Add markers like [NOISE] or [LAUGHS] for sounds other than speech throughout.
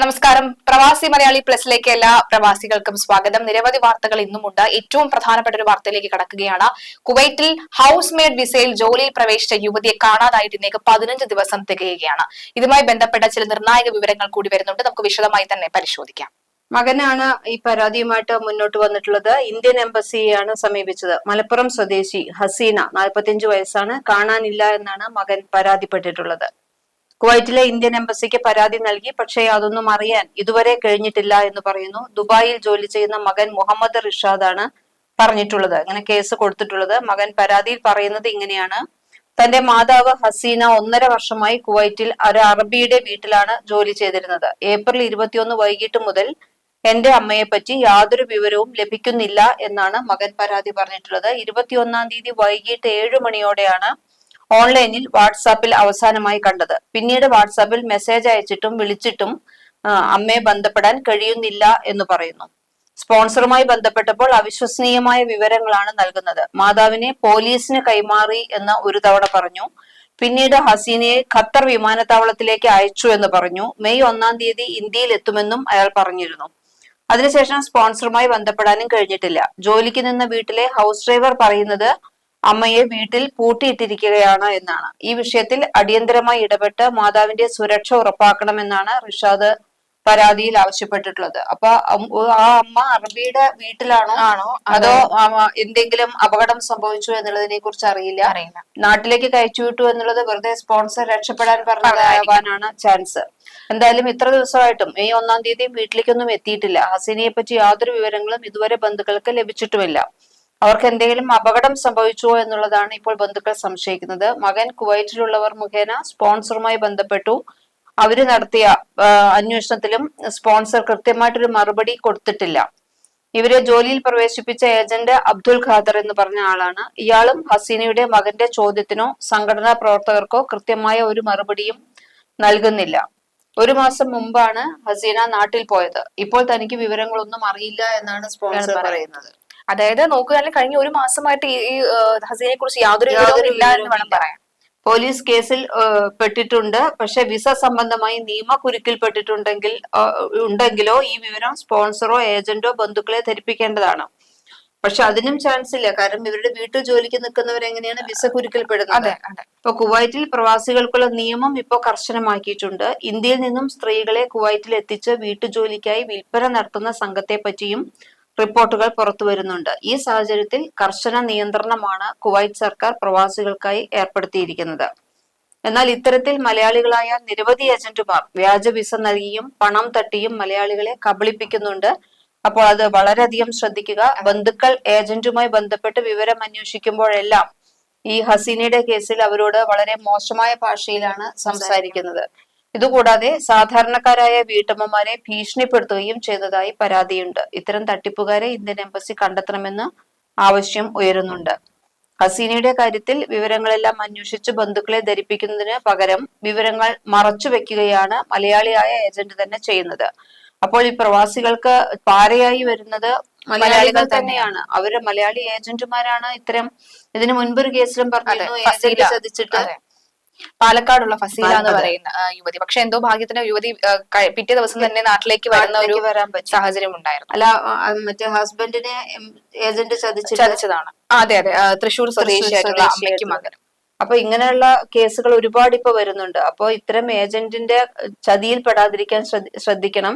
നമസ്കാരം. പ്രവാസി മലയാളി പ്ലസിലേക്ക് എല്ലാ പ്രവാസികൾക്കും സ്വാഗതം. നിരവധി വാർത്തകൾ ഇന്നുമുണ്ട്. ഏറ്റവും പ്രധാനപ്പെട്ട ഒരു വാർത്തയിലേക്ക് കടക്കുകയാണ്. കുവൈറ്റിൽ ഹൗസ് മെയ്ഡ് വിസയിൽ ജോലിയിൽ പ്രവേശിച്ച യുവതിയെ കാണാതായിട്ട് ഇന്നേക്ക് പതിനഞ്ച് ദിവസം തികയുകയാണ്. ഇതുമായി ബന്ധപ്പെട്ട ചില നിർണായക വിവരങ്ങൾ കൂടി വരുന്നുണ്ട്. നമുക്ക് വിശദമായി തന്നെ പരിശോധിക്കാം. മകനാണ് ഈ പരാതിയുമായിട്ട് മുന്നോട്ട് വന്നിട്ടുള്ളത്. ഇന്ത്യൻ എംബസിയാണ് സമീപിച്ചത്. മലപ്പുറം സ്വദേശി ഹസീന നാൽപ്പത്തിയഞ്ചു വയസ്സാണ്. കാണാനില്ല എന്നാണ് മകൻ പരാതിപ്പെട്ടിട്ടുള്ളത്. കുവൈറ്റിലെ ഇന്ത്യൻ എംബസിക്ക് പരാതി നൽകി. പക്ഷേ അതൊന്നും അറിയാൻ ഇതുവരെ കഴിഞ്ഞിട്ടില്ല എന്ന് പറയുന്നു. ദുബായിൽ ജോലി ചെയ്യുന്ന മകൻ മുഹമ്മദ് റിഷാദാണ് പറഞ്ഞിട്ടുള്ളത്. അങ്ങനെ കേസ് കൊടുത്തിട്ടുള്ളത്. മകൻ പരാതിയിൽ പറയുന്നത് ഇങ്ങനെയാണ്. തന്റെ മാതാവ് ഹസീന ഒന്നര വർഷമായി കുവൈറ്റിൽ ഒരു അറബിയുടെ വീട്ടിലാണ് ജോലി ചെയ്തിരുന്നത്. ഏപ്രിൽ ഇരുപത്തിയൊന്ന് വൈകിട്ട് മുതൽ എന്റെ അമ്മയെ പറ്റി യാതൊരു വിവരവും ലഭിക്കുന്നില്ല എന്നാണ് മകൻ പരാതി പറഞ്ഞിട്ടുള്ളത്. ഇരുപത്തിയൊന്നാം തീയതി വൈകിട്ട് ഏഴു മണിയോടെയാണ് ഓൺലൈനിൽ വാട്സാപ്പിൽ അവസാനമായി കണ്ടത്. പിന്നീട് വാട്സാപ്പിൽ മെസ്സേജ് അയച്ചിട്ടും വിളിച്ചിട്ടും അമ്മയെ ബന്ധപ്പെടാൻ കഴിയുന്നില്ല എന്ന് പറയുന്നു. സ്പോൺസറുമായി ബന്ധപ്പെട്ടപ്പോൾ അവിശ്വസനീയമായ വിവരങ്ങളാണ് നൽകുന്നത്. മാതാവിനെ പോലീസിന് കൈമാറി എന്ന് ഒരു തവണ പറഞ്ഞു. പിന്നീട് ഹസീനയെ ഖത്തർ വിമാനത്താവളത്തിലേക്ക് അയച്ചു എന്ന് പറഞ്ഞു. മെയ് ഒന്നാം തീയതി ഇന്ത്യയിൽ എത്തുമെന്നും അയാൾ പറഞ്ഞിരുന്നു. അതിനുശേഷം സ്പോൺസറുമായി ബന്ധപ്പെടാനും കഴിഞ്ഞിട്ടില്ല. ജോലിക്ക് നിന്ന വീട്ടിലെ ഹൗസ് ഡ്രൈവർ പറയുന്നത് അമ്മയെ വീട്ടിൽ പൂട്ടിയിട്ടിരിക്കുകയാണ് എന്നാണ്. ഈ വിഷയത്തിൽ അടിയന്തരമായി ഇടപെട്ട് മാതാവിന്റെ സുരക്ഷ ഉറപ്പാക്കണമെന്നാണ് റിഷാദ് പരാതിയിൽ ആവശ്യപ്പെട്ടിട്ടുള്ളത്. അപ്പൊ ആ അമ്മ അറബിയുടെ വീട്ടിലാണോ? ആണോ? അതോ. എന്തെങ്കിലും അപകടം സംഭവിച്ചു എന്നുള്ളതിനെ കുറിച്ച് അറിയില്ല. അറിയില്ല. നാട്ടിലേക്ക് കയച്ചു വിട്ടു എന്നുള്ളത് വെറുതെ സ്പോൺസർ രക്ഷപ്പെടാൻ പറഞ്ഞതാവാനാണ് ചാൻസ്. എന്തായാലും ഇത്ര ദിവസമായിട്ടും മെയ് ഒന്നാം തീയതി വീട്ടിലേക്കൊന്നും എത്തിയിട്ടില്ല. ഹസീനയെ പറ്റി യാതൊരു വിവരങ്ങളും ഇതുവരെ ബന്ധുക്കൾക്ക് ലഭിച്ചിട്ടുമില്ല. അവർക്ക് എന്തെങ്കിലും അപകടം സംഭവിച്ചുവോ എന്നുള്ളതാണ് ഇപ്പോൾ ബന്ധുക്കൾ സംശയിക്കുന്നത്. മകൻ കുവൈറ്റിലുള്ളവർ മുഖേന സ്പോൺസറുമായി ബന്ധപ്പെട്ടു. അവർ നടത്തിയ അന്വേഷണത്തിലും സ്പോൺസർ കൃത്യമായിട്ടൊരു മറുപടി കൊടുത്തിട്ടില്ല. ഇവരെ ജോലിയിൽ പ്രവേശിപ്പിച്ച ഏജന്റ് അബ്ദുൽ ഖാദർ എന്ന് പറഞ്ഞ ആളാണ്. ഇയാളും ഹസീനയുടെ മകന്റെ ചോദ്യത്തിനോ സംഘടനാ പ്രവർത്തകർക്കോ കൃത്യമായ ഒരു മറുപടിയും നൽകുന്നില്ല. ഒരു മാസം മുമ്പാണ് ഹസീന നാട്ടിൽ പോയത്. ഇപ്പോൾ തനിക്ക് വിവരങ്ങളൊന്നും അറിയില്ല എന്നാണ് സ്പോൺസർ പറയുന്നത്. അതായത് നോക്കുകയാണെങ്കിൽ കഴിഞ്ഞ ഒരു മാസമായിട്ട് ഈ ഹസീനെ കുറിച്ച് യാതൊരു ഇല്ല എന്ന് വേണം. പറയാൻ. പോലീസ് കേസിൽ പെട്ടിട്ടുണ്ട്. പക്ഷെ വിസ സംബന്ധമായി നിയമക്കുരുക്കിൽ പെട്ടിട്ടുണ്ടെങ്കിൽ ഉണ്ടെങ്കിലോ ഈ വിവരം സ്പോൺസറോ ഏജന്റോ ബന്ധുക്കളെ ധരിപ്പിക്കേണ്ടതാണ്. പക്ഷെ അതിനും ചാൻസ് ഇല്ല കാരണം ഇവരുടെ വീട്ടു ജോലിക്ക് നിൽക്കുന്നവർ എങ്ങനെയാണ് വിസ കുരുക്കിൽ പെടുന്നത് അതെ അതെ. ഇപ്പൊ കുവൈറ്റിൽ പ്രവാസികൾക്കുള്ള നിയമം ഇപ്പോൾ കർശനമാക്കിയിട്ടുണ്ട്. ഇന്ത്യയിൽ നിന്നും സ്ത്രീകളെ കുവൈറ്റിൽ എത്തിച്ച് വീട്ടുജോലിക്കായി വിൽപ്പന നടത്തുന്ന സംഘത്തെ പറ്റിയും റിപ്പോർട്ടുകൾ പുറത്തു വരുന്നുണ്ട്. ഈ സാഹചര്യത്തിൽ കർശന നിയന്ത്രണമാണ് കുവൈറ്റ് സർക്കാർ പ്രവാസികൾക്കായി ഏർപ്പെടുത്തിയിരിക്കുന്നത്. എന്നാൽ ഇത്തരത്തിൽ മലയാളികളായ നിരവധി ഏജന്റുമാർ വ്യാജ വിസ നൽകിയും പണം തട്ടിയും മലയാളികളെ കബളിപ്പിക്കുന്നുണ്ട്. അപ്പോൾ അത് വളരെയധികം ശ്രദ്ധിക്കുക. ബന്ധുക്കൾ ഏജന്റുമായി ബന്ധപ്പെട്ട് വിവരം അന്വേഷിക്കുമ്പോഴെല്ലാം ഈ ഹസീനയുടെ കേസിൽ അവരോട് വളരെ മോശമായ ഭാഷയിലാണ് സംസാരിക്കുന്നത്. ഇതുകൂടാതെ സാധാരണക്കാരായ വീട്ടമ്മമാരെ ഭീഷണിപ്പെടുത്തുകയും ചെയ്തതായി പരാതിയുണ്ട്. ഇത്തരം തട്ടിപ്പുകാരെ ഇന്ത്യൻ എംബസി കണ്ടെത്തണമെന്ന് ആവശ്യം ഉയരുന്നുണ്ട്. ഹസീനയുടെ കാര്യത്തിൽ വിവരങ്ങളെല്ലാം അന്വേഷിച്ച് ബന്ധുക്കളെ ധരിപ്പിക്കുന്നതിന് പകരം വിവരങ്ങൾ മറച്ചു വെക്കുകയാണ് മലയാളിയായ ഏജന്റ് തന്നെ ചെയ്യുന്നത്. അപ്പോൾ ഈ പ്രവാസികൾക്ക് പാരയായി വരുന്നത് മലയാളികൾ തന്നെയാണ്. അവരുടെ മലയാളി ഏജന്റുമാരാണ്. ഇത്തരം ഇതിനു മുൻപൊരു കേസിലും പറഞ്ഞിരുന്നു. ശ്രദ്ധിച്ചിട്ട്. ഏജന്റ് ചതിച്ചിട്ട്. പാലക്കാടുള്ള ഫസീല എന്ന് പറയുന്ന യുവതി. പക്ഷെ എന്തോ ഭാഗ്യത്തിന് യുവതി പിറ്റേ ദിവസം തന്നെ നാട്ടിലേക്ക് വരുന്ന ഒരു സാഹചര്യം ഉണ്ടായിരുന്നു. അല്ല മറ്റേ ഹസ്ബൻഡിനെ ഏജന്റ് ചതിച്ചതാണ്. അതെ അതെ. തൃശൂർ സ്വദേശിയായിട്ടുള്ള അമ്മയ്ക്ക് മകൻ. അപ്പൊ ഇങ്ങനെയുള്ള കേസുകൾ ഒരുപാട് ഇപ്പൊ വരുന്നുണ്ട്. അപ്പൊ ഇത്തരം ഏജന്റിന്റെ ചതിയിൽ പെടാതിരിക്കാൻ ശ്രദ്ധിക്കണം.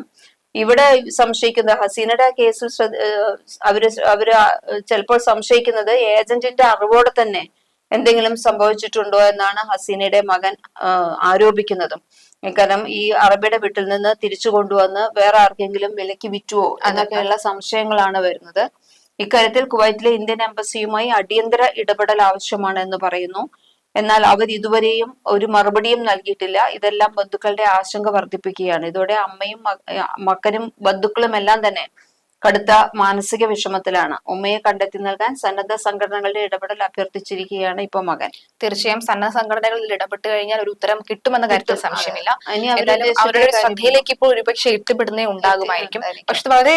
ഇവിടെ സംശയിക്കുന്ന ഹസീനയുടെ കേസിൽ അവർ അവർ ചിലപ്പോൾ സംശയിക്കുന്നത് ഏജന്റിന്റെ അറിവോടെ തന്നെ എന്തെങ്കിലും സംഭവിച്ചിട്ടുണ്ടോ എന്നാണ് ഹസീനയുടെ മകൻ ആരോപിക്കുന്നതും. കാരണം ഈ അറബിയുടെ വീട്ടിൽ നിന്ന് തിരിച്ചു കൊണ്ടുവന്ന് വേറെ ആർക്കെങ്കിലും വിലക്ക് വിറ്റുവോ എന്നൊക്കെയുള്ള സംശയങ്ങളാണ് വരുന്നത്. ഇക്കാര്യത്തിൽ കുവൈറ്റിലെ ഇന്ത്യൻ എംബസിയുമായി അടിയന്തര ഇടപെടൽ ആവശ്യമാണ് എന്ന് പറയുന്നു. എന്നാൽ അവർ ഇതുവരെയും ഒരു മറുപടിയും നൽകിയിട്ടില്ല. ഇതെല്ലാം ബന്ധുക്കളുടെ ആശങ്ക വർദ്ധിപ്പിക്കുകയാണ്. ഇതോടെ അമ്മയും മക്കനും ബന്ധുക്കളും എല്ലാം തന്നെ കടുത്ത മാനസിക വിഷമത്തിലാണ്. ഉമ്മയെ കണ്ടെത്തി നൽകാൻ സന്നദ്ധ സംഘടനകളുടെ ഇടപെടൽ അഭ്യർത്ഥിച്ചിരിക്കുകയാണ് ഇപ്പൊ മകൻ. തീർച്ചയായും സന്നദ്ധ സംഘടനകളിൽ ഇടപെട്ട് കഴിഞ്ഞാൽ ഒരു ഉത്തരം കിട്ടുമെന്ന കാര്യത്തിൽ സംശയമില്ല. അവരുടെ ശ്രദ്ധയിലേക്ക് ഇപ്പോൾ ഒരുപക്ഷെ എത്തിപ്പെടുന്നേ ഉണ്ടാകുമായിരിക്കും. പക്ഷെ വളരെ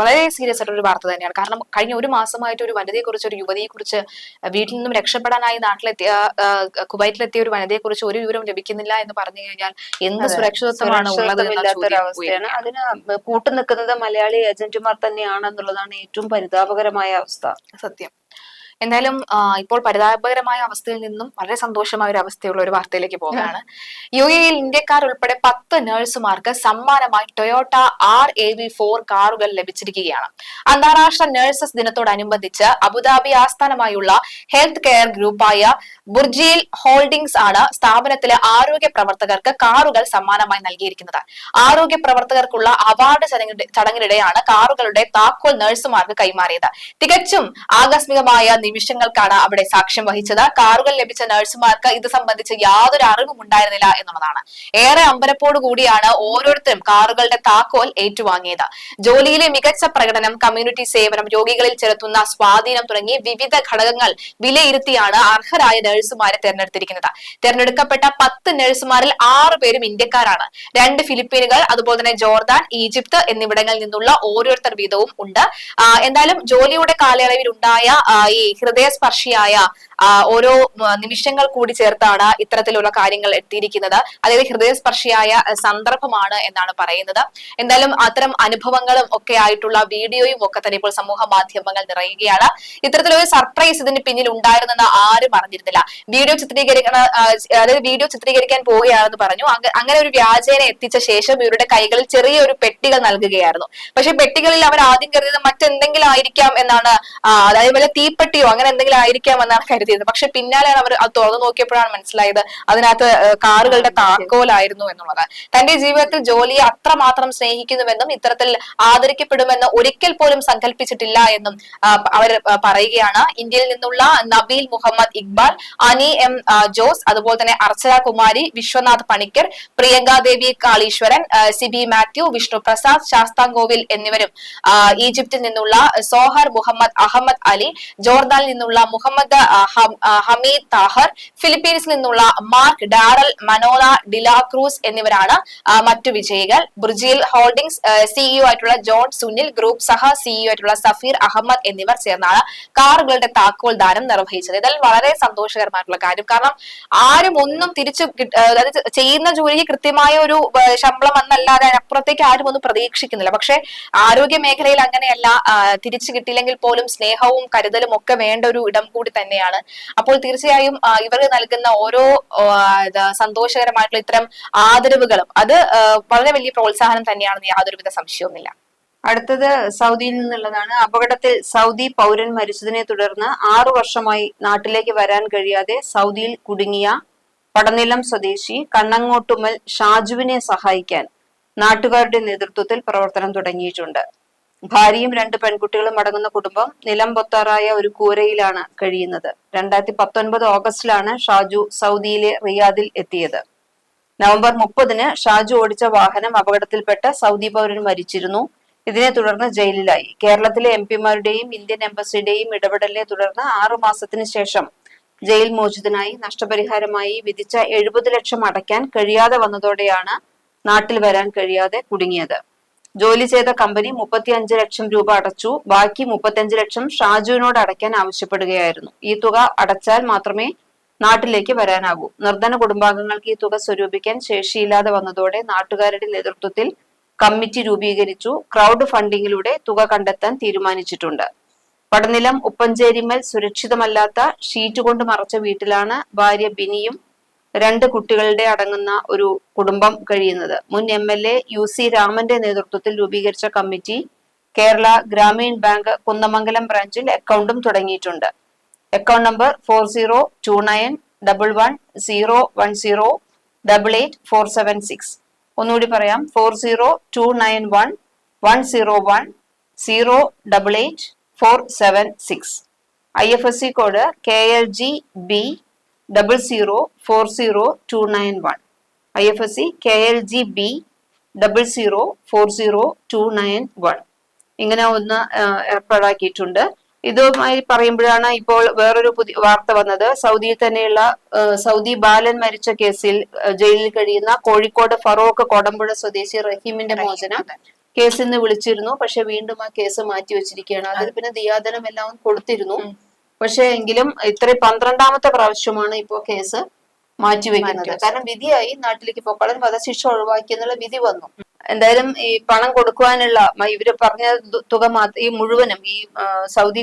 വളരെ സീരിയസ് ആയിട്ടുള്ള ഒരു വാർത്ത തന്നെയാണ്. കാരണം കഴിഞ്ഞ ഒരു മാസമായിട്ട് ഒരു വനിതയെ കുറിച്ച് ഒരു യുവതിയെ കുറിച്ച് വീട്ടിൽ നിന്നും രക്ഷപ്പെടാനായി നാട്ടിലെത്തിയ കുവൈറ്റിലെത്തിയ ഒരു വനിതയെ കുറിച്ച് ഒരു വിവരം ലഭിക്കുന്നില്ല എന്ന് പറഞ്ഞു കഴിഞ്ഞാൽ എന്ത്. സുരക്ഷിതത്വമാണ് ഉള്ളത് അതിന് കൂട്ടുനിൽക്കുന്നത് മലയാളി ഏജന്റുമാർ തന്നെയാണെന്നുള്ളതാണ് ഏറ്റവും പരിതാപകരമായ അവസ്ഥ. സത്യം. എന്തായാലും ഇപ്പോൾ പരിതാപകരമായ അവസ്ഥയിൽ നിന്നും വളരെ സന്തോഷമായ ഒരു അവസ്ഥയുള്ള ഒരു വാർത്തയിലേക്ക് പോവുകയാണ്. [LAUGHS] യു എയിൽ ഇന്ത്യക്കാർ ഉൾപ്പെടെ പത്ത് നഴ്സുമാർക്ക് സമ്മാനമായി Toyota R A V four കാറുകൾ ലഭിച്ചിരിക്കുകയാണ്. അന്താരാഷ്ട്ര നഴ്സസ് ദിനത്തോടനുബന്ധിച്ച് അബുദാബി ആസ്ഥാനമായുള്ള ഹെൽത്ത് കെയർ ഗ്രൂപ്പായ ബുർജിയിൽ ഹോൾഡിംഗ്സ് ആണ് സ്ഥാപനത്തിലെ ആരോഗ്യ പ്രവർത്തകർക്ക് കാറുകൾ സമ്മാനമായി നൽകിയിരിക്കുന്നത്. ആരോഗ്യ പ്രവർത്തകർക്കുള്ള അവാർഡ് ചടങ്ങിനിടെ- ചടങ്ങിനിടെയാണ് കാറുകളുടെ താക്കോൽ നഴ്സുമാർക്ക് കൈമാറിയത്. തികച്ചും ആകസ്മികമായ നിമിഷങ്ങൾക്കാണ് അവിടെ സാക്ഷ്യം വഹിച്ചത്. കാറുകൾ ലഭിച്ച നഴ്സുമാർക്ക് ഇത് സംബന്ധിച്ച് യാതൊരു അറിവും ഉണ്ടായിരുന്നില്ല എന്നുള്ളതാണ്. ഏറെ അമ്പരപ്പോടു കൂടിയാണ് ഓരോരുത്തരും കാറുകളുടെ താക്കോൽ ഏറ്റുവാങ്ങിയത്. ജോലിയിലെ മികച്ച പ്രകടനം കമ്മ്യൂണിറ്റി സേവനം രോഗികളിൽ ചെലുത്തുന്ന സ്വാധീനം തുടങ്ങി വിവിധ ഘടകങ്ങൾ വിലയിരുത്തിയാണ് അർഹരായ നഴ്സുമാരെ തെരഞ്ഞെടുത്തിരിക്കുന്നത്. തെരഞ്ഞെടുക്കപ്പെട്ട പത്ത് നഴ്സുമാരിൽ ആറ് പേരും ഇന്ത്യക്കാരാണ്. രണ്ട് ഫിലിപ്പീനുകൾ അതുപോലെ തന്നെ ജോർദാൻ ഈജിപ്ത് എന്നിവിടങ്ങളിൽ നിന്നുള്ള ഓരോരുത്തർ വീതവും ഉണ്ട്. എന്തായാലും ജോലിയുടെ കാലയളവിൽ ഉണ്ടായ ഈ ഹൃദയസ്പർശിയായ ഓരോ നിമിഷങ്ങൾ കൂടി ചേർത്താണ് ഇത്തരത്തിലുള്ള കാര്യങ്ങൾ എത്തിയിരിക്കുന്നത്. അതായത് ഹൃദയസ്പർശിയായ സന്ദർഭമാണ് എന്നാണ് പറയുന്നത്. എന്തായാലും അത്തരം അനുഭവങ്ങളും ഒക്കെ ആയിട്ടുള്ള വീഡിയോയും ഒക്കെ തന്നെ ഇപ്പോൾ സമൂഹ മാധ്യമങ്ങൾ നിറയുകയാണ്. ഇത്തരത്തിലൊരു സർപ്രൈസ് ഇതിന് പിന്നിൽ ഉണ്ടായിരുന്നെന്ന് ആരും അറിഞ്ഞിരുന്നില്ല. വീഡിയോ ചിത്രീകരിക്കണ അതായത് വീഡിയോ ചിത്രീകരിക്കാൻ പോവുകയാണെന്ന് പറഞ്ഞു. അങ്ങനെ ഒരു വ്യാജേന എത്തിച്ച ശേഷം ഇവരുടെ കൈകളിൽ ചെറിയൊരു പെട്ടികൾ നൽകുകയായിരുന്നു. പക്ഷെ പെട്ടികളിൽ അവർ ആദ്യം കരുതിയത് മറ്റെന്തെങ്കിലും ആയിരിക്കാം എന്നാണ് അതായത് വല്ല തീപ്പെട്ടിയോ അങ്ങനെ എന്തെങ്കിലും ആയിരിക്കാം എന്നാണ് കരുതിയത് പക്ഷെ പിന്നാലെയാണ് അവർ അത് തുറന്നു നോക്കിയപ്പോഴാണ് മനസ്സിലായത് അതിനകത്ത് കാറുകളുടെ താക്കോലായിരുന്നു എന്നുള്ളത്. തന്റെ ജീവിതത്തിൽ ജോലിയെ അത്രമാത്രം സ്നേഹിക്കുന്നുവെന്നും ഇത്തരത്തിൽ ആദരിക്കപ്പെടുമെന്ന് ഒരിക്കൽ പോലും സങ്കല്പിച്ചിട്ടില്ല എന്നും അവർ പറയുകയാണ്. ഇന്ത്യയിൽ നിന്നുള്ള നബീൽ മുഹമ്മദ് ഇക്ബാൽ അനി എം ജോസ് അതുപോലെ തന്നെ അർച്ചന കുമാരി വിശ്വനാഥ് പണിക്കർ പ്രിയങ്ക ദേവി കാളീശ്വരൻ സിബി മാത്യു വിഷ്ണു പ്രസാദ് ശാസ്താംകോവിൽ എന്നിവരും ഈജിപ്തിൽ നിന്നുള്ള സോഹർ മുഹമ്മദ് അഹമ്മദ് അലി ജോർദാനിൽ നിന്നുള്ള മുഹമ്മദ് ഹമീദ് താഹർ ഫിലിപ്പീൻസിൽ നിന്നുള്ള മാർക്ക് ഡാറൽ മനോല ഡിലാക്രൂസ് എന്നിവരാണ് മറ്റു വിജയികൾ. ബ്രിജിൽ ഹോൾഡിംഗ്സ് സിഇഒ ആയിട്ടുള്ള ജോൺ സുനിൽ ഗ്രൂപ്പ് സഹ സിഇഒ ആയിട്ടുള്ള സഫീർ അഹമ്മദ് എന്നിവർ ചേർന്നാണ് കാറുകളുടെ താക്കോൽ ദാനം നിർവഹിച്ചത്. ഇതെല്ലാം വളരെ സന്തോഷകരമായിട്ടുള്ള കാര്യം. കാരണം ആരും ഒന്നും തിരിച്ചു അതായത് ചെയ്യുന്ന ജോലിക്ക് കൃത്യമായ ഒരു ശമ്പളം എന്നല്ലാതെ അതിനപ്പുറത്തേക്ക് ആരും ഒന്നും പ്രതീക്ഷിക്കുന്നില്ല. പക്ഷെ ആരോഗ്യ മേഖലയിൽ അങ്ങനെയല്ല. തിരിച്ചു കിട്ടിയില്ലെങ്കിൽ പോലും സ്നേഹവും കരുതലും ഒക്കെ വേണ്ട ഒരു ഇടം കൂടി തന്നെയാണ് അപ്പോൾ തീർച്ചയായും ഇവർ നൽകുന്ന ഓരോ സന്തോഷകരമായിട്ടുള്ള ഇത്തരം ആദരവുകളും അത് വളരെ വലിയ പ്രോത്സാഹനം തന്നെയാണെന്ന് യാതൊരുവിധ സംശയവുമില്ല. അടുത്തത് സൗദിയിൽ നിന്നുള്ളതാണ്. അപകടത്തിൽ സൗദി പൗരൻ മരിച്ചതിനെ തുടർന്ന് ആറു വർഷമായി നാട്ടിലേക്ക് വരാൻ കഴിയാതെ സൗദിയിൽ കുടുങ്ങിയ പടനിലം സ്വദേശി കണ്ണങ്ങോട്ടുമൽ ഷാജുവിനെ സഹായിക്കാൻ നാട്ടുകാരുടെ നേതൃത്വത്തിൽ പ്രവർത്തനം തുടങ്ങിയിട്ടുണ്ട്. ഭാര്യയും രണ്ട് പെൺകുട്ടികളും അടങ്ങുന്ന കുടുംബം നിലംപൊത്താറായ ഒരു കൂരയിലാണ് കഴിയുന്നത്. രണ്ടായിരത്തി പത്തൊൻപത് ഓഗസ്റ്റിലാണ് ഷാജു സൗദിയിലെ റിയാദിൽ എത്തിയത്. നവംബർ മുപ്പതിന് ഷാജു ഓടിച്ച വാഹനം അപകടത്തിൽപ്പെട്ട് സൗദി പൗരൻ മരിച്ചിരുന്നു. ഇതിനെ തുടർന്ന് ജയിലിലായി. കേരളത്തിലെ എം പിമാരുടെയും ഇന്ത്യൻ എംബസിയുടെയും ഇടപെടലിനെ തുടർന്ന് ആറു മാസത്തിന് ശേഷം ജയിൽ മോചിതനായി നഷ്ടപരിഹാരമായി വിധിച്ച എഴുപത് ലക്ഷം അടയ്ക്കാൻ കഴിയാതെ വന്നതോടെയാണ് നാട്ടിൽ വരാൻ കഴിയാതെ കുടുങ്ങിയത്. ജോലി ചെയ്ത കമ്പനി മുപ്പത്തി അഞ്ച് ലക്ഷം രൂപ അടച്ചു. ബാക്കി മുപ്പത്തിയഞ്ച് ലക്ഷം ഷാജുവിനോട് അടയ്ക്കാൻ ആവശ്യപ്പെടുകയായിരുന്നു. ഈ തുക അടച്ചാൽ മാത്രമേ നാട്ടിലേക്ക് വരാനാകൂ. നിർധന കുടുംബാംഗങ്ങൾക്ക് ഈ തുക സ്വരൂപിക്കാൻ ശേഷിയില്ലാതെ വന്നതോടെ നാട്ടുകാരുടെ നേതൃത്വത്തിൽ കമ്മിറ്റി രൂപീകരിച്ചു. ക്രൗഡ് ഫണ്ടിങ്ങിലൂടെ തുക കണ്ടെത്താൻ തീരുമാനിച്ചിട്ടുണ്ട്. പടനിലം ഉപ്പഞ്ചേരിമേൽ സുരക്ഷിതമല്ലാത്ത ഷീറ്റ് കൊണ്ട് മറച്ച വീട്ടിലാണ് ഭാര്യ ബിനിയും രണ്ട് കുട്ടികളുടെ അടങ്ങുന്ന ഒരു കുടുംബം കഴിയുന്നത്. മുൻ M L A U C രാമന്റെ നേതൃത്വത്തിൽ രൂപീകരിച്ച കമ്മിറ്റി കേരള ഗ്രാമീൺ ബാങ്ക് കുന്നമംഗലം ബ്രാഞ്ചിൽ അക്കൗണ്ടും തുടങ്ങിയിട്ടുണ്ട്. Account number four zero two nine double one zero one zero double eight four seven six. ഒന്നുകൂടി പറയാം. Four zero two nine one one zero one zero double eight four seven six. I F S C code K L G B double zero four zero two nine one I F S C K L G B double zero four zero two nine one ഇങ്ങനെ ഒന്ന് ഏർപ്പാടാക്കിയിട്ടുണ്ട്. ഇതുമായി പറയുമ്പോഴാണ് ഇപ്പോൾ വേറൊരു പുതിയ വാർത്ത വന്നത്. സൗദിയിൽ തന്നെയുള്ള സൗദി ബാലൻ മരിച്ച കേസിൽ ജയിലിൽ കഴിയുന്ന കോഴിക്കോട് ഫറോക്ക് കൊടമ്പുഴ സ്വദേശി റഹീമിന്റെ മോചനം കേസിൽ നിന്ന് വിളിച്ചിരുന്നു. പക്ഷെ വീണ്ടും ആ കേസ് മാറ്റി വെച്ചിരിക്കുകയാണ് അതിൽ പിന്നെ ദിയാദനം എല്ലാം കൊടുത്തിരുന്നു. പക്ഷെ എങ്കിലും ഇത്ര പന്ത്രണ്ടാമത്തെ പ്രാവശ്യമാണ് ഇപ്പോ കേസ് മാറ്റിവെക്കുന്നത്. കാരണം വിധിയായി നാട്ടിലേക്ക് പോക്കളൻ വധശിക്ഷ ഒഴിവാക്കി എന്നുള്ള വിധി വന്നു. എന്തായാലും ഈ പണം കൊടുക്കുവാനുള്ള ഇവർ പറഞ്ഞ തുക മാത്രം ഈ മുഴുവനും ഈ സൗദി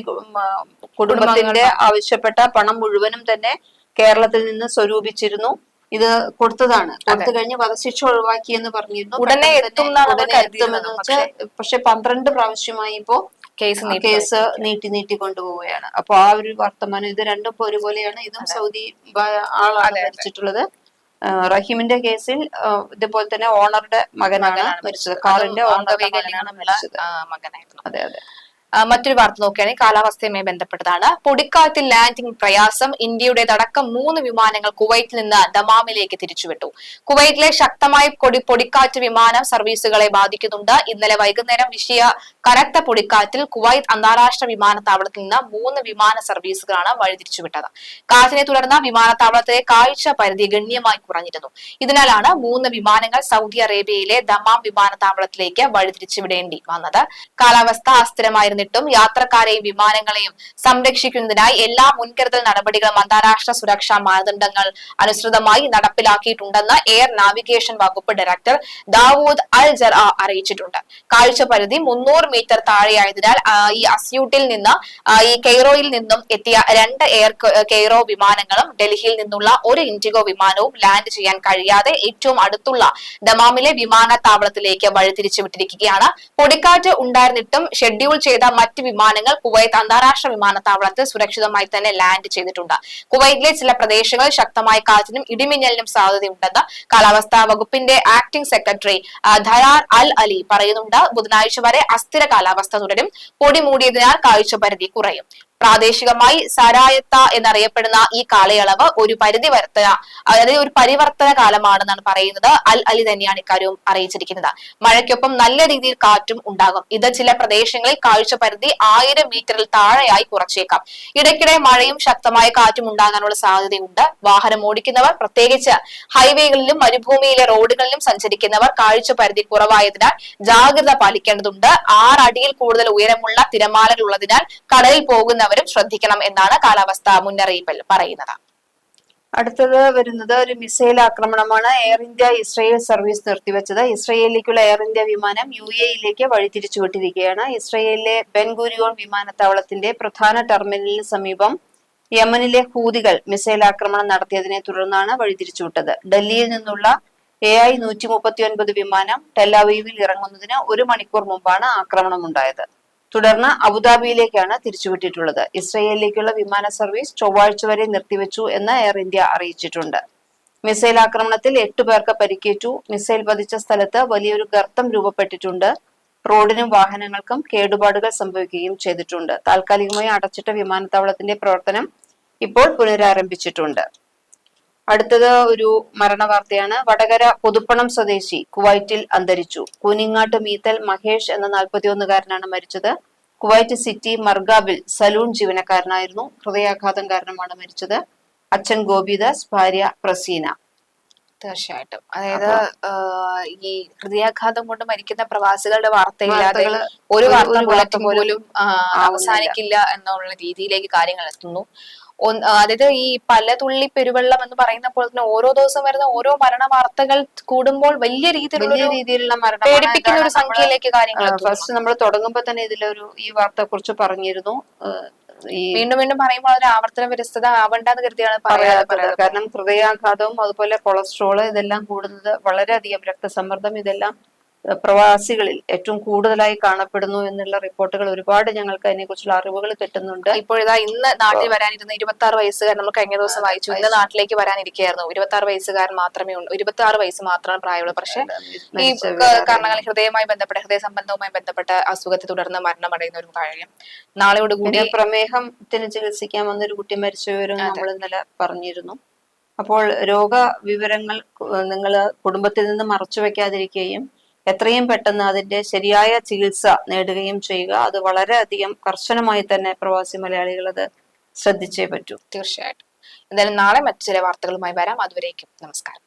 കുടുംബത്തിന്റെ ആവശ്യപ്പെട്ട പണം മുഴുവനും തന്നെ കേരളത്തിൽ നിന്ന് സ്വരൂപിച്ചിരുന്നു. ഇത് കൊടുത്തതാണ്. കൊടുത്തു കഴിഞ്ഞ് വധശിക്ഷ ഒഴിവാക്കി എന്ന് പറഞ്ഞിരുന്നു. ഉടനെ എത്തും. പക്ഷെ പന്ത്രണ്ട് പ്രാവശ്യമായി ഇപ്പോ കേസ് കേസ് നീട്ടി നീട്ടി കൊണ്ടുപോവുകയാണ് അപ്പൊ ആ ഒരു വർത്തമാനം ഇത് രണ്ടും ഒരുപോലെയാണ് ഇതും സൗദി ആളാണ് മരിച്ചിട്ടുള്ളത് റഹീമിന്റെ കേസിൽ ഇതുപോലെ തന്നെ ഓണറുടെ മകനാണ് മരിച്ചത്. കാറിന്റെ ഓണറുടെ മകനാണ് അംഗവൈകല്യങ്ങളുള്ള മരിച്ചത്. മകനായിരുന്നു. അതെ അതെ. മറ്റൊരു വാർത്ത നോക്കുകയാണെങ്കിൽ കാലാവസ്ഥയുമായി ബന്ധപ്പെട്ടതാണ്. പൊടിക്കാറ്റിൽ ലാൻഡിംഗ് പ്രയാസം ഇന്ത്യയുടെ ഇന്ത്യയുടേതടക്കം മൂന്ന് വിമാനങ്ങൾ കുവൈറ്റിൽ നിന്ന് ദമാമിലേക്ക് തിരിച്ചുവിട്ടു. കുവൈറ്റിലെ ശക്തമായ കൊടി പൊടിക്കാറ്റ് വിമാന സർവീസുകളെ ബാധിക്കുന്നുണ്ട്. ഇന്നലെ വൈകുന്നേരം വിഷയ കനത്ത പൊടിക്കാറ്റിൽ കുവൈത്ത് അന്താരാഷ്ട്ര വിമാനത്താവളത്തിൽ നിന്ന് മൂന്ന് വിമാന സർവീസുകളാണ് വഴിതിരിച്ചുവിട്ടത്. കാറ്റിനെ തുടർന്ന് വിമാനത്താവളത്തിലെ കാഴ്ച പരിധി ഗണ്യമായി കുറഞ്ഞിരുന്നു. ഇതിനാലാണ് മൂന്ന് വിമാനങ്ങൾ സൗദി അറേബ്യയിലെ ദമാം വിമാനത്താവളത്തിലേക്ക് വഴിതിരിച്ചുവിടേണ്ടി വന്നത്. കാലാവസ്ഥ അസ്ഥിരമായിരുന്നിട്ടും യാത്രക്കാരെയും വിമാനങ്ങളെയും സംരക്ഷിക്കുന്നതിനായി എല്ലാ മുൻകരുതൽ നടപടികളും അന്താരാഷ്ട്ര സുരക്ഷാ മാനദണ്ഡങ്ങൾ അനുസൃതമായി നടപ്പിലാക്കിയിട്ടുണ്ടെന്ന് എയർ നാവിഗേഷൻ വകുപ്പ് ഡയറക്ടർ ദാവൂദ് അൽ ജറ അറിയിച്ചിട്ടുണ്ട്. കാഴ്ച പരിധി മുന്നൂറ് മീറ്റർ താഴെയായതിനാൽ ഈ അസ്യൂട്ടിൽ നിന്ന് ഈ കെയ്റോയിൽ നിന്നും എത്തിയ രണ്ട് എയർ കെയ്റോ വിമാനങ്ങളും ഡൽഹിയിൽ നിന്നുള്ള ഒരു ഇൻഡിഗോ വിമാനവും ലാൻഡ് ചെയ്യാൻ കഴിയാതെ ഏറ്റവും അടുത്തുള്ള ദമാമിലെ വിമാനത്താവളത്തിലേക്ക് വഴിതിരിച്ചു വിട്ടിരിക്കുകയാണ് പൊടിക്കാറ്റ് ഉണ്ടായിരുന്നിട്ടും ഷെഡ്യൂൾ ചെയ്ത മറ്റ് വിമാനങ്ങൾ കുവൈത്ത് അന്താരാഷ്ട്ര വിമാനത്താവളത്തിൽ സുരക്ഷിതമായി തന്നെ ലാൻഡ് ചെയ്തിട്ടുണ്ട്. കുവൈറ്റിലെ ചില പ്രദേശങ്ങളിൽ ശക്തമായ കാറ്റിനും ഇടിമിന്നലിനും സാധ്യതയുണ്ടെന്ന് കാലാവസ്ഥാ വകുപ്പിന്റെ acting secretary Dhayar al Ali പറയുന്നുണ്ട്. ബുധനാഴ്ച വരെ അസ്ഥിര കാലാവസ്ഥ തുടരും. പൊടി മൂടിയതിനാൽ കാഴ്ചപരിധി കുറയും. പ്രാദേശികമായി സരായത്ത എന്നറിയപ്പെടുന്ന ഈ കാലയളവ് ഒരു പരിധിവർത്തന അതായത് ഒരു പരിവർത്തന കാലമാണെന്നാണ് പറയുന്നത്. അൽ അലി തന്നെയാണ് ഇക്കാര്യവും അറിയിച്ചിരിക്കുന്നത്. മഴയ്ക്കൊപ്പം നല്ല രീതിയിൽ കാറ്റും ഉണ്ടാകും. ഇത് ചില പ്രദേശങ്ങളിൽ കാഴ്ച പരിധി ആയിരം മീറ്ററിൽ താഴെയായി കുറച്ചേക്കാം. ഇടയ്ക്കിടെ മഴയും ശക്തമായ കാറ്റും ഉണ്ടാകാനുള്ള സാധ്യതയുണ്ട്. വാഹനം ഓടിക്കുന്നവർ പ്രത്യേകിച്ച് ഹൈവേകളിലും മരുഭൂമിയിലെ റോഡുകളിലും സഞ്ചരിക്കുന്നവർ കാഴ്ച പരിധി കുറവായതിനാൽ ജാഗ്രത പാലിക്കേണ്ടതുണ്ട്. ആറടിയിൽ കൂടുതൽ ഉയരമുള്ള തിരമാലകൾ ഉള്ളതിനാൽ കടലിൽ പോകുന്നവരും ശ്രദ്ധിക്കണം എന്നാണ് കാലാവസ്ഥാ മുന്നറിയിപ്പിൽ പറയുന്നത്. അടുത്തത് വരുന്നത് ഒരു മിസൈൽ ആക്രമണമാണ്. എയർ ഇന്ത്യ ഇസ്രയേൽ സർവീസ് നിർത്തിവെച്ചത്. ഇസ്രയേലിലേക്കുള്ള എയർ ഇന്ത്യ വിമാനം യു എയിലേക്ക് വഴിതിരിച്ചുവിട്ടിരിക്കുകയാണ്. ഇസ്രയേലിലെ ബെൻഗുരിയോൺ വിമാനത്താവളത്തിന്റെ പ്രധാന ടെർമിനലിന് സമീപം യമനിലെ ഹൂതികൾ മിസൈൽ ആക്രമണം നടത്തിയതിനെ തുടർന്നാണ് വഴിതിരിച്ചുവിട്ടത്. ഡൽഹിയിൽ നിന്നുള്ള എ ഐ നൂറ്റി മുപ്പത്തി ഒൻപത് വിമാനം ടെലാവീവിൽ ഇറങ്ങുന്നതിന് ഒരു മണിക്കൂർ മുമ്പാണ് ആക്രമണം ഉണ്ടായത് തുടർന്ന് അബുദാബിയിലേക്കാണ് തിരിച്ചുവിട്ടിട്ടുള്ളത്. ഇസ്രയേലിലേക്കുള്ള വിമാന സർവീസ് ചൊവ്വാഴ്ച വരെ നിർത്തിവെച്ചു എന്ന് എയർ ഇന്ത്യ അറിയിച്ചിട്ടുണ്ട്. മിസൈൽ ആക്രമണത്തിൽ എട്ടു പേർക്ക് പരിക്കേറ്റു. മിസൈൽ പതിച്ച സ്ഥലത്ത് വലിയൊരു ഗർത്തം രൂപപ്പെട്ടിട്ടുണ്ട്. റോഡിനും വാഹനങ്ങൾക്കും കേടുപാടുകൾ സംഭവിക്കുകയും ചെയ്തിട്ടുണ്ട്. താൽക്കാലികമായി അടച്ചിട്ട വിമാനത്താവളത്തിന്റെ പ്രവർത്തനം ഇപ്പോൾ പുനരാരംഭിച്ചിട്ടുണ്ട്. അടുത്തത് ഒരു മരണ വാർത്തയാണ്. വടകര പുതുപ്പണം സ്വദേശി കുവൈറ്റിൽ അന്തരിച്ചു. കൂനിങ്ങാട്ട് മീത്തൽ മഹേഷ് എന്ന നാൽപ്പത്തിയൊന്നുകാരനാണ് മരിച്ചത്. കുവൈറ്റ് സിറ്റി മർഗാബിൽ സലൂൺ ജീവനക്കാരനായിരുന്നു. ഹൃദയാഘാതം കാരണമാണ് മരിച്ചത്. അച്ഛൻ ഗോപിദാസ് ഭാര്യ പ്രസീന. തീർച്ചയായിട്ടും. അതായത് ഈ ഹൃദയാഘാതം കൊണ്ട് മരിക്കുന്ന പ്രവാസികളുടെ വാർത്തയില്ലാതെ ഒരു വാർത്ത പോലും അവസാനിക്കില്ല എന്നുള്ള രീതിയിലേക്ക് കാര്യങ്ങൾ എത്തുന്നു. അതായത് ഈ പല തുള്ളി പെരുവെള്ളം എന്ന് പറയുന്ന പോലെ തന്നെ ഓരോ ദിവസം വരുന്ന ഓരോ മരണ വാർത്തകൾ കൂടുമ്പോൾ വലിയ രീതിയിലുള്ള രീതിയിലുള്ള മരണം പേടിപ്പിക്കുന്ന ഒരു സംഖ്യയിലേക്ക് കാര്യങ്ങൾ. ഫസ്റ്റ് നമ്മൾ തുടങ്ങുമ്പോൾ തന്നെ ഇതിലൊരു ഈ വാർത്ത കുറിച്ച് പറഞ്ഞിരുന്നു വീണ്ടും വീണ്ടും പറയുമ്പോൾ ഒരു ആവർത്തന വിരസത ആവണ്ടെന്ന് കരുതിയാണ് പറയാതെ കാരണം ഹൃദയാഘാതവും അതുപോലെ കൊളസ്ട്രോൾ ഇതെല്ലാം കൂടുന്നത് വളരെയധികം രക്തസമ്മർദ്ദം ഇതെല്ലാം പ്രവാസികളിൽ ഏറ്റവും കൂടുതലായി കാണപ്പെടുന്നു എന്നുള്ള റിപ്പോർട്ടുകൾ ഒരുപാട് ഞങ്ങൾക്ക് അതിനെക്കുറിച്ചുള്ള അറിവുകൾ കിട്ടുന്നുണ്ട്. ഇപ്പോഴിതാ ഇന്ന് നാട്ടിൽ വരാനിരുന്ന ഇരുപത്തി ആറ് വയസ്സുകാരൻ നമ്മൾ കഴിഞ്ഞ ദിവസം വായിച്ചു. ഇന്ന് നാട്ടിലേക്ക് വരാനിരിക്കുകയായിരുന്നു. ഇരുപത്തി ആറ് വയസ്സുകാരൻ മാത്രമേ ഉള്ളൂ. ഇരുപത്തി ആറ് വയസ്സ് മാത്രമാണ് പ്രായമുള്ള. പക്ഷെ ഈ കാരണങ്ങൾ ഹൃദയവുമായി ബന്ധപ്പെട്ട ഹൃദയ സംബന്ധവുമായി ബന്ധപ്പെട്ട അസുഖത്തെ തുടർന്ന് മരണമടയുന്ന ഒരു കാര്യം. നാളെയോട് കൂടി പ്രമേഹത്തിന് ചികിത്സിക്കാൻ വന്നൊരു കുട്ടി മരിച്ചവരും നമ്മൾ ഇന്നലെ പറഞ്ഞിരുന്നു. അപ്പോൾ രോഗ വിവരങ്ങൾ നിങ്ങൾ കുടുംബത്തിൽ നിന്ന് മറച്ചു വെക്കാതിരിക്കുകയും എത്രയും പെട്ടെന്ന് അതിന്റെ ശരിയായ ചികിത്സ നേടുകയും ചെയ്യുക. അത് വളരെയധികം കർശനമായി തന്നെ പ്രവാസി മലയാളികൾ അത് ശ്രദ്ധിച്ചേ പറ്റൂ. തീർച്ചയായിട്ടും. എന്തായാലും നാളെ മറ്റു ചില വാർത്തകളുമായി വരാം. അതുവരേക്കും നമസ്കാരം.